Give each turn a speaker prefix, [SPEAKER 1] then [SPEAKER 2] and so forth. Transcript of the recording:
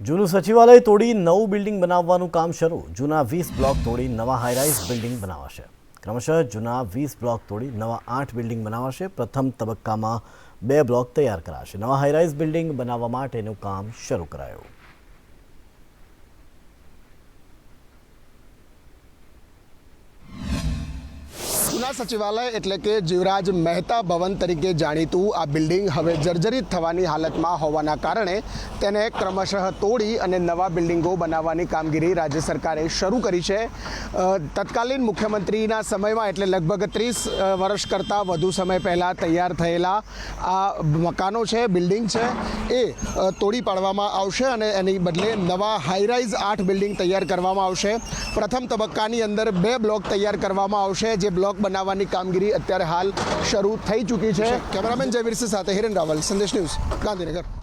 [SPEAKER 1] જૂનું સચિવાલય તોડી નવું બિલ્ડિંગ બનાવવાનું કામ શરૂ. જૂના વીસ બ્લોક તોડી નવા હાઈરાઇઝ બિલ્ડિંગ બનાવાશે. ક્રમશઃ જૂના વીસ બ્લોક તોડી નવા આઠ બિલ્ડિંગ બનાવાશે. પ્રથમ તબક્કામાં બે બ્લોક તૈયાર કરાશે. નવા હાઈરાઇઝ બિલ્ડિંગ બનાવવા માટેનું કામ શરૂ કરાયું.
[SPEAKER 2] જૂના સચિવાલય એટલે કે જીવરાજ મહેતા ભવન તરીકે જાણીતું આ બિલ્ડિંગ હવે જર્જરિત થવાની હાલતમાં હોવાના કારણે તેને ક્રમશઃ તોડી અને નવા બિલ્ડિંગો બનાવવાની કામગીરી રાજ્ય સરકારે શરૂ કરી છે. તત્કાલીન મુખ્યમંત્રીના સમયમાં એટલે લગભગ ત્રીસ વર્ષ કરતાં વધુ સમય પહેલાં તૈયાર થયેલા આ મકાનો છે, બિલ્ડિંગ છે, એ તોડી પાડવામાં આવશે અને એની બદલે નવા હાઈરાઇઝ આઠ બિલ્ડિંગ તૈયાર કરવામાં આવશે. પ્રથમ તબક્કાની અંદર બે બ્લોક તૈયાર કરવામાં આવશે, જે બ્લોક બનાવવાની કામગીરી અત્યારે હાલ શરૂ થઈ ચૂકી છે. કેમેરામેન જયવીરસિંહ સાથે હિરેન રાવલ, સંદેશ ન્યૂઝ ગાંધીનગર.